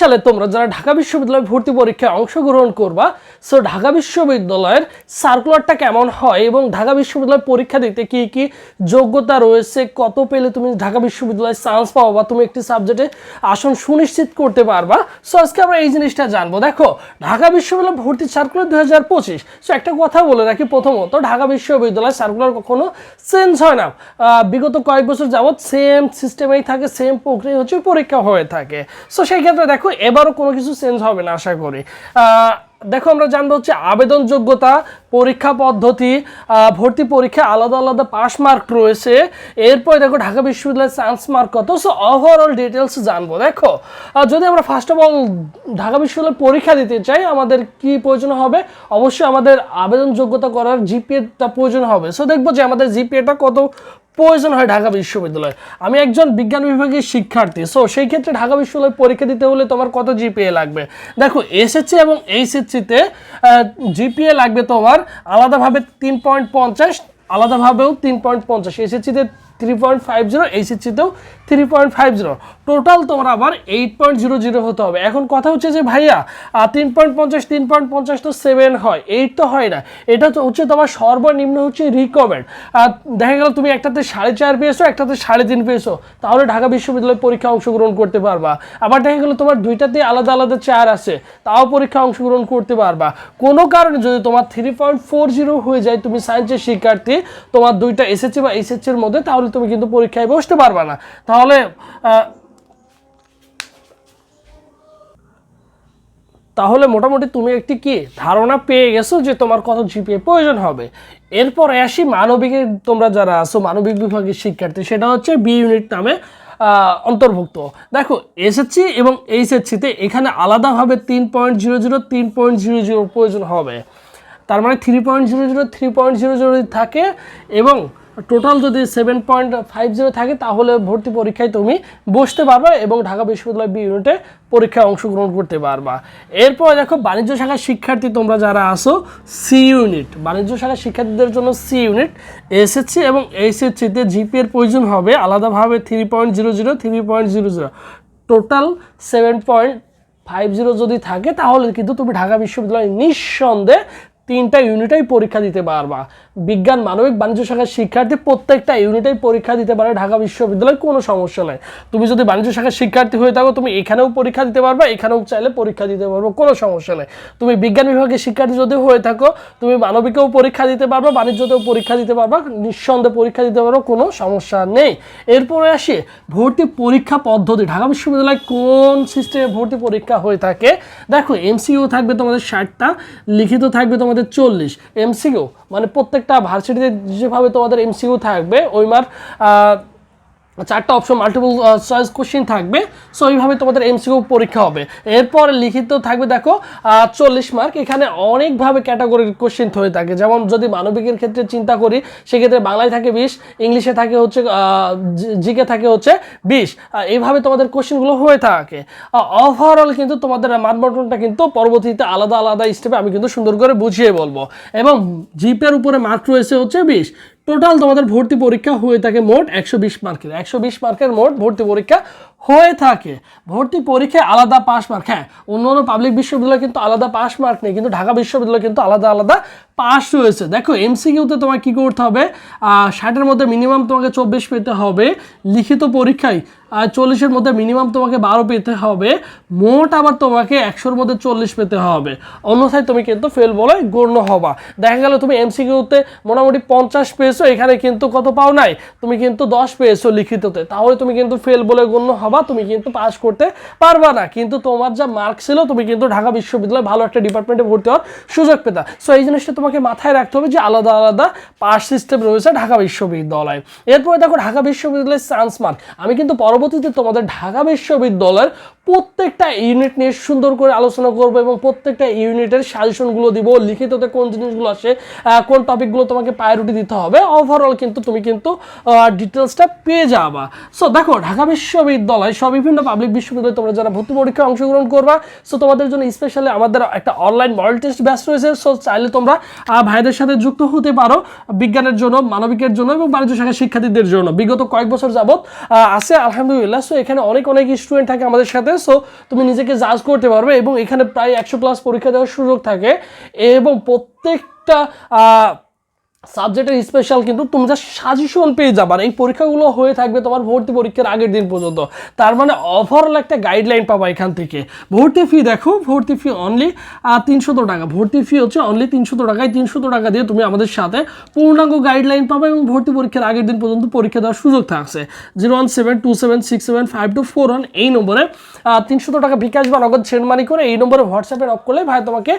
সালে তোমরা যারা ঢাকা বিশ্ববিদ্যালয় ভর্তি পরীক্ষায় অংশগ্রহণ করবা সো ঢাকা বিশ্ববিদ্যালয়ের সার্কুলারটা কেমন হয় এবং ঢাকা বিশ্ববিদ্যালয় পরীক্ষা দিতে কি কি যোগ্যতা রয়েছে, কত পেলে তুমি ঢাকা বিশ্ববিদ্যালয়ে চান্স পাবো বা তুমি একটি সাবজেক্টে আসন সুনিশ্চিত করতে পারবা? সো আজকে আমরা এই জিনিসটা জানব। দেখো, ঢাকা বিশ্ববিদ্যালয় ভর্তি সার্কুলার দু হাজার পঁচিশ। সো একটা কথা বলে রাখি প্রথমত, ঢাকা বিশ্ববিদ্যালয় সার্কুলার কখনো চেঞ্জ হয় না। বিগত কয়েক বছর যাবৎ সেম সিস্টেমেই থাকে সেম প্রক্রিয়া হচ্ছে পরীক্ষা হয়ে থাকে। সো সেই ক্ষেত্রে দেখো এবারও কোনো কিছু চেঞ্জ হবে না আশা করি। দেখো, আমরা জানব হচ্ছে আবেদন যোগ্যতা পরীক্ষা পদ্ধতি ভর্তি পরীক্ষা, আলাদা আলাদা পাস মার্ক রয়েছে। এরপর দেখো, ঢাকা বিশ্ববিদ্যালয়ের চান্স মার্ক কত? সো ওভারঅল ডিটেলস জানব। দেখো যদি আমরা ফার্স্ট অফ অল ঢাকা বিশ্ববিদ্যালয় পরীক্ষা দিতে চাই, আমাদের কি প্রয়োজন হবে? অবশ্যই আমাদের আবেদন যোগ্যতা করার জিপিএটা প্রয়োজন হবে। সো দেখব যে আমাদের জিপিএটা কত প্রয়োজন হয় ঢাকা বিশ্ববিদ্যালয়। আমি একজন বিজ্ঞান বিভাগের শিক্ষার্থী সো সেই ক্ষেত্রে ঢাকা বিশ্ববিদ্যালয় পরীক্ষা দিতে হলে তোমার কত জিপিএ লাগবে? দেখো এসএসসি এবং এইচএসসিতে জিপিএ লাগবে তোমার আলাদাভাবে তিন পয়েন্ট পঞ্চাশ আলাদাভাবেও তিন পয়েন্ট পঞ্চাশ। এসএসসিতে three point five zero three point five zero total তোমার আবার এইট পয়েন্ট জিরো জিরো হতে হবে। এখন কথা হচ্ছে যে ভাইয়া তিন পয়েন্ট পঞ্চাশ তিন পয়েন্ট পঞ্চাশ তো সেভেন হয় এইট তো হয় না। এটা তো হচ্ছে তোমার সর্বনিম্ন হচ্ছে রিকমেন্ড আর দেখা গেল তুমি একটাতে সাড়ে চার পেয়েছ, একটাতে সাড়ে তিন পেয়েছ। তাহলে ঢাকা বিশ্ববিদ্যালয় পরীক্ষা অংশগ্রহণ করতে পারবা। আবার দেখা গেলো তোমার দুইটাতে আলাদা আলাদা চার আছে, তাও পরীক্ষা অংশগ্রহণ করতে পারবা। কোনো কারণে যদি তোমার থ্রি পয়েন্ট ফোর জিরো হয়ে যায়, তুমি সায়েন্সের শিক্ষার্থী, তোমার দুইটা এসএসসি বা এসএসসির মধ্যে, তাহলে তুমি কিন্তু পরীক্ষায় বসতে পারবা না। তাহলে তাহলে মোটামুটি তুমি একটি কি ধারণা পেয়ে গেছো যে তোমার কত জিপিএ প্রয়োজন হবে। এরপরে আসি মানবিকের, তোমরা যারা আছো মানবিক বিভাগের শিক্ষার্থী, সেটা হচ্ছে বি ইউনিট নামে অন্তর্ভুক্ত। দেখো এসএসসি এবং এইচএসসিতে এখানে আলাদাভাবে তিন পয়েন্ট জিরো জিরো তিন পয়েন্ট জিরো জিরো প্রয়োজন হবে। তার মানে three point zero zero three point zero zero থাকে এবং টোটাল যদি সেভেন পয়েন্ট ফাইভ জিরো থাকে, তাহলে ভর্তি পরীক্ষায় তুমি বসতে পারবে এবং ঢাকা বিশ্ববিদ্যালয় বি ইউনিটে পরীক্ষায় অংশগ্রহণ করতে পারবা। এরপর দেখো, বাণিজ্য শাখার শিক্ষার্থী তোমরা যারা আসো সি ইউনিট বাণিজ্য শাখার শিক্ষার্থীদের জন্য সি ইউনিট এসএসসি এবং এইচএসসিতে জিপি এর প্রয়োজন হবে আলাদাভাবে three point zero zero three point zero zero total seven point five zero যদি থাকে, তাহলে কিন্তু তুমি ঢাকা বিশ্ববিদ্যালয়ে নিঃসন্দেহে তিনটা ইউনিটেই পরীক্ষা দিতে পারবা। বিজ্ঞান, মানবিক, বাণিজ্য শাখার শিক্ষার্থী প্রত্যেকটা ইউনিটেই পরীক্ষা দিতে পারে, ঢাকা বিশ্ববিদ্যালয়ে কোনো সমস্যা নাই। তুমি যদি বাণিজ্য শাখার শিক্ষার্থী হয়ে থাকো, তুমি এখানেও পরীক্ষা দিতে পারবা, এখানেও চাইলে পরীক্ষা দিতে পারব, কোনো সমস্যা নেই। তুমি বিজ্ঞান বিভাগের শিক্ষার্থী যদি হয়ে থাকো, তুমি মানবিকেও পরীক্ষা দিতে পারবা, বাণিজ্যতেও পরীক্ষা দিতে পারবা, নিঃসন্দেহে পরীক্ষা দিতে পারো কোনো সমস্যা নেই। এরপরে আসি, ভর্তি পরীক্ষা পদ্ধতি। ঢাকা বিশ্ববিদ্যালয়ে কোন সিস্টেমে ভর্তি পরীক্ষা হয়ে থাকে? দেখো এমসিইউ থাকবে তোমাদের ষাটটা, লিখিত থাকবে তোমাদের চল্লিশ এমসিও মানে প্রত্যেকটা ভার্সিটিতে যেভাবে তোমাদের এমসিও থাকবে ওইমার চারটা অপশন মাল্টিপল চয়েস কোশ্চিন থাকবে। সো এইভাবে তোমাদের এমসিকিউ পরীক্ষা হবে। এরপর লিখিত থাকবে, দেখো চল্লিশ মার্ক এখানে অনেকভাবে ক্যাটাগরির কোশ্চিন হয়ে থাকে। যেমন, যদি মানবিকের ক্ষেত্রে চিন্তা করি, সেক্ষেত্রে বাংলায় থাকে বিশ, ইংলিশে থাকে হচ্ছে জিকে থাকে হচ্ছে বিশ। এইভাবে তোমাদের কোশ্চিনগুলো হয়ে থাকে। ওভারঅল কিন্তু তোমাদের মানবন্টনটা কিন্তু পরবর্তীতে আলাদা আলাদা স্টেপে আমি কিন্তু সুন্দর করে বুঝিয়ে বলব। এবং জিপের উপরে মার্ক রয়েছে হচ্ছে বিশ। টোটাল তোমাদের ভর্তি পরীক্ষা হয়ে থাকে মোট একশো বিশ মার্কের। একশো বিশ মার্কের মোট ভর্তি পরীক্ষা হয়ে থাকে। ভর্তি পরীক্ষায় আলাদা পাস মার্ক। হ্যাঁ অন্য অন্য পাবলিক বিশ্ববিদ্যালয় কিন্তু আলাদা পাস মার্ক নেই, কিন্তু ঢাকা বিশ্ববিদ্যালয় কিন্তু আলাদা আলাদা পাস রয়েছে। দেখো এমসিকিউতে তোমার কী করতে হবে? ষাটের মধ্যে মিনিমাম তোমাকে চব্বিশ পেতে হবে। লিখিত পরীক্ষায় চল্লিশের মধ্যে মিনিমাম তোমাকে বারো পেতে হবে। মোট আবার তোমাকে একশোর মধ্যে চল্লিশ পেতে হবে। অন্যথায় তুমি কিন্তু ফেল বলে গণ্য হবা। দেখা গেল তুমি এমসিকিউতে মোটামুটি পঞ্চাশ পেয়েছ, এখানে কিন্তু কত পাও নাই? তুমি কিন্তু দশ পেয়েছ লিখিততে। তাহলে তুমি কিন্তু ফেল বলে গণ্য হবা, তুমি কিন্তু পাস করতে পারবা না। কিন্তু তোমার যা মার্ক ছিল, তুমি কিন্তু ঢাকা বিশ্ববিদ্যালয়ে ভালো একটা ডিপার্টমেন্টে ভর্তি হওয়ার সুযোগ পেতা। সো এই জিনিসটা তোমাকে মাথায় রাখতে হবে যে আলাদা আলাদা পাস সিস্টেম রয়েছে ঢাকা বিশ্ববিদ্যালয়ে। এরপরে দেখো ঢাকা বিশ্ববিদ্যালয়ের চান্স মার্ক আমি কিন্তু পরবর্তীতে তোমাদের ঢাকা বিশ্ববিদ্যালয়ের প্রত্যেকটা ইউনিট নিয়ে সুন্দর করে আলোচনা করব এবং প্রত্যেকটা ইউনিটের সাজেশনগুলো দিব লিখিততে কোন জিনিসগুলো আসে কোন টপিকগুলো তোমাকে প্রায়োরিটি দিতে হবে। ওভারঅল কিন্তু তুমি কিন্তু ডিটেলসটা পেয়ে যাবা। সো দেখো ঢাকা বিশ্ববিদ্যালয় সব বিভিন্ন পাবলিক বিশ্ববিদ্যালয় তোমরা যারা ভর্তি পরীক্ষায় অংশগ্রহণ করবা সো তোমাদের জন্য স্পেশালি আমাদের একটা অনলাইন মডেল টেস্ট ব্যাচ রয়েছে। সো চাইলে তোমরা ভাইদের সাথে যুক্ত হতে পারো বিজ্ঞানের জন্য মানবিকের জন্য এবং বাণিজ্য শাখার শিক্ষার্থীদের জন্য। বিগত কয়েক বছর আহ, আছে আলহামদুলিল্লাহ সো এখানে অনেক অনেক স্টুডেন্ট থাকে আমাদের সাথে সো তুমি নিজেকে জাজ করতে পারবে এবং এখানে প্রায় একশো প্লাস পরীক্ষা দেওয়ার সুযোগ থাকে এবং প্রত্যেকটা সাবজেক্টের স্পেশাল কিন্তু তুমি যা সাজেশন পেয়ে যাবে আর এই পরীক্ষাগুলো হয়ে থাকবে তোমার ভর্তি পরীক্ষার আগের দিন পর্যন্ত। তার মানে ওভারঅল একটা গাইডলাইন পাবা এখান থেকে। ভর্তি ফি দেখো, ভর্তি ফি অনলি তিনশত টাকা। ভর্তি ফি হচ্ছে অনলি তিনশত টাকায়। তিনশত টাকা দিয়ে তুমি আমাদের সাথে পূর্ণাঙ্গ গাইডলাইন পাবে এবং ভর্তি পরীক্ষার আগের দিন পর্যন্ত পরীক্ষা দেওয়ার সুযোগ থাকছে। Zero one seven two seven six seven five two four one এই নম্বরে তিনশত টাকা বিকাশ বা নগদ সেন্ড মানি করে এই নম্বরে হোয়াটসঅ্যাপে অফ করলে ভাই তোমাকে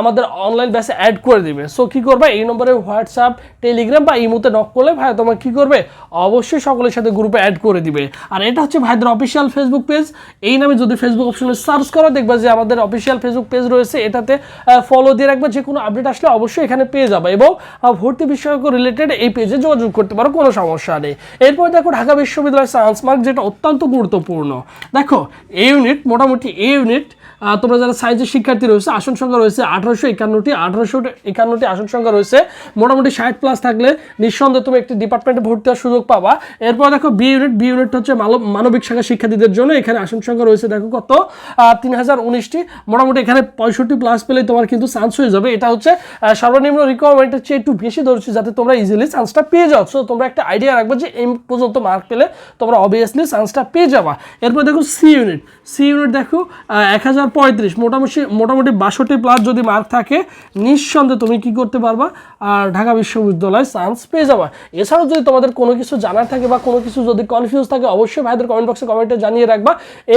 আমাদের অনলাইন ব্যাসে অ্যাড করে দিবে। সো কী করবে? এই নম্বরে হোয়াটসঅ্যাপ টেলিগ্রাম বা ইমোতে নক করলে ভাই তোমাকে কী করবে? অবশ্যই সকলের সাথে গ্রুপে অ্যাড করে দিবে। আর এটা হচ্ছে ভাইদের অফিসিয়াল ফেসবুক পেজ এই নামে যদি ফেসবুক অপশনে সার্চ করো, দেখবা যে আমাদের অফিসিয়াল ফেসবুক পেজ রয়েছে। এটাতে ফলো দিয়ে রাখবে। যে কোনো আপডেট আসলে অবশ্যই এখানে পেয়ে যাবে এবং ভর্তি বিষয়ক রিলেটেড এই পেজে যোগাযোগ করতে পারো, কোনো সমস্যা নেই। এরপর দেখো ঢাকা বিশ্ববিদ্যালয় সায়েন্স মার্ক যেটা অত্যন্ত গুরুত্বপূর্ণ। দেখো এই ইউনিট মোটামুটি এই ইউনিট তোমরা যারা সায়েন্সের শিক্ষার্থী রয়েছে, আসন সংখ্যা রয়েছে আঠারোশো একান্নটি আঠারোশো একান্নটি আসন সংখ্যা রয়েছে। মোটামুটি ষাট প্লাস থাকলে নিঃসন্দেহে তুমি একটি ডিপার্টমেন্টে ভর্তি হওয়ার সুযোগ পাবা। এরপর দেখো বি ইউনিট বি ইউনিট হচ্ছে মানবিক শাখা শিক্ষার্থীদের জন্য। এখানে আসন সংখ্যা রয়েছে, দেখো কত? তিন হাজার উনিশটি। মোটামুটি এখানে পঁয়ষট্টি প্লাস পেলে তোমার কিন্তু চান্স হয়ে যাবে। এটা হচ্ছে সর্বনিম্ন রিকোয়ারমেন্টের চেয়ে একটু বেশি ধরেছি যাতে তোমরা ইজিলি চান্সটা পেয়ে যাও। সো তোমরা একটা আইডিয়া রাখবে যে এই পর্যন্ত মার্ক পেলে তোমরা অবভিয়াসলি চান্সটা পেয়ে যাবা। এরপর দেখো সি ইউনিট সি ইউনিট দেখো এক হাজার পঁয়ত্রিশ। মোটামুটি মোটামুটি বাষট্টি প্লাস যদি মার্ক থাকে, নিঃসন্দেহে তুমি কি করতে পারবা? আর ঢাকা বিশ্ববিদ্যালয়ে চান্স পেয়ে যাবা। এছাড়াও যদি তোমাদের কোনো কিছু জানার থাকে বা কোনো কিছু যদি কনফিউজ থাকে, অবশ্যই ভাইদের কমেন্ট বক্সে কমেন্টে জানিয়ে রাখবা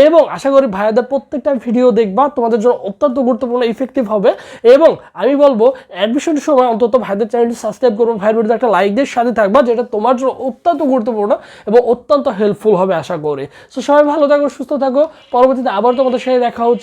এবং আশা করি ভাইদের প্রত্যেকটা ভিডিও দেখবা, তোমাদের জন্য অত্যন্ত গুরুত্বপূর্ণ ইফেক্টিভ হবে এবং আমি বলব অ্যাডমিশনের সময় অন্তত ভাইদের চ্যানেলটি সাবস্ক্রাইব করব, ভাইয়ের ভিডিওতে একটা লাইক দিয়ে সাথে থাকবা, যেটা তোমার জন্য অত্যন্ত গুরুত্বপূর্ণ এবং অত্যন্ত হেল্পফুল হবে আশা করি। সো সবাই ভালো থাকো, সুস্থ থাকো, পরবর্তীতে আবার তোমাদের সাথে দেখা হচ্ছে।